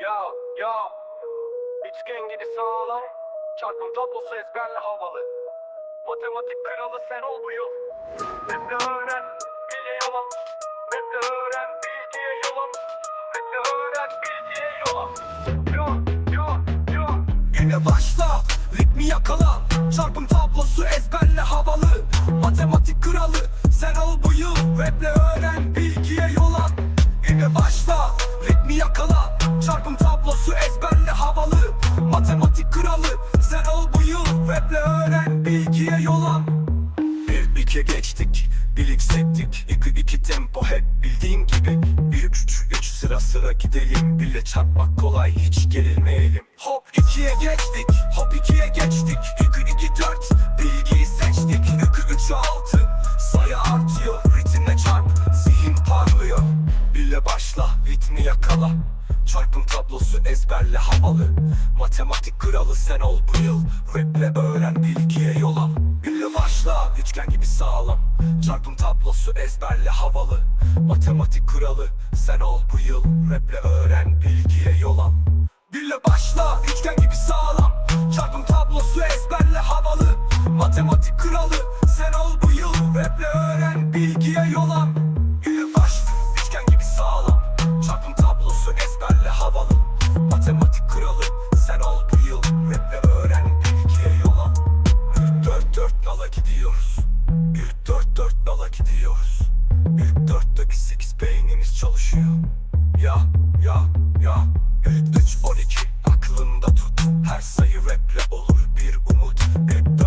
Ya ya. Üçgen gibi sağlam Çarpım tablosu ezberle havalı. Matematik kralı sen ol bu yıl. Hep de öğren bilye yola Hep de öğren bilgiye yola Hep de öğren bilgiye yola Yo yo yo Yine başla, ritmi yakala. Çarpım tablosu ezberle havalı. Matematik kralı, sen ol bu yıl. Raple öğren, bilgiye yol at Yine başla, ritmi yakala Raple öğren, bilgiye yol at bir iki geçtik, bir yüksektik İki iki tempo hep bildiğin gibi. Bir üç üç sıra sıra gidelim. Bile çarpmak kolay hiç gerilmeyelim. Hop ikiye geçtik, hop ikiye geçtik. İki iki dört, bilgiyi seçtik. İki üç altı, sayı artıyor. Ritimle çarp, zihin parlıyor. Bile başla, ritmi yakala Çarpım tablosu ezberle havalı. Matematik kralı sen ol bu yıl. Raple öğren bilgiye yol al. Bille başla üçgen gibi sağlam. Çarpım tablosu ezberle havalı. Matematik kralı sen ol bu yıl. Raple öğren bilgiye yol al gidiyoruz. Bir dört dört nala gidiyoruz. Bir dörtteki sekiz beynimiz çalışıyor. Ya